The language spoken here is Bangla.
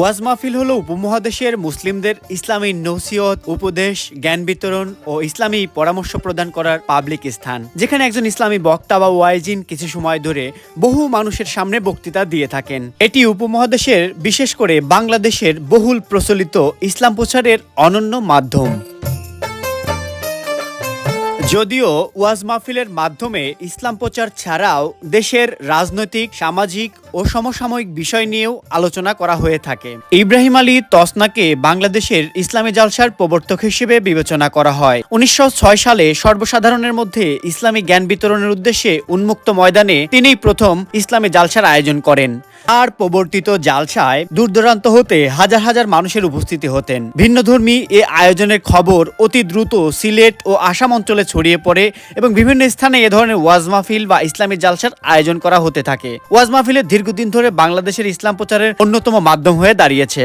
ওয়াজ মাহফিল হলো উপমহাদেশের মুসলিমদের ইসলামী নসিহত, উপদেশ, জ্ঞান বিতরণ ও ইসলামী পরামর্শ প্রদান করার পাবলিক স্থান, যেখানে একজন ইসলামী বক্তা বা ওয়াইজিন কিছু সময় ধরে বহু মানুষের সামনে বক্তৃতা দিয়ে থাকেন। এটি উপমহাদেশের, বিশেষ করে বাংলাদেশের বহুল প্রচলিত ইসলাম প্রচারের অনন্য মাধ্যম। যদিও ওয়াজ মাহফিলের মাধ্যমে ইসলাম প্রচার ছাড়াও দেশের রাজনৈতিক, সামাজিক ও সমসাময়িক বিষয় নিয়েও আলোচনা করা হয়ে থাকে। ইব্রাহিম আলী তসনাকে বাংলাদেশের ইসলামী জালসার প্রবর্তক হিসেবে বিবেচনা করা হয়। উনিশশো সালে সর্বসাধারণের মধ্যে ইসলামী জ্ঞান বিতরণের উদ্দেশ্যে উন্মুক্ত ময়দানে তিনিই প্রথম ইসলামী জালসার আয়োজন করেন। আর প্রবর্তিত জালসায় দূর দূরান্ত হতে হাজার হাজার মানুষের উপস্থিতি হতেন। ভিন্নধর্মী এ আয়োজনের খবর অতি দ্রুত সিলেট ও আসাম অঞ্চলে ছড়িয়ে পড়ে এবং বিভিন্ন স্থানে এ ধরনের ওয়াজ মাহফিল বা ইসলামী জালসার আয়োজন করা হতে থাকে। ওয়াজ মাহফিলের দীর্ঘদিন ধরে বাংলাদেশের ইসলাম প্রচারের অন্যতম মাধ্যম হয়ে দাঁড়িয়েছে।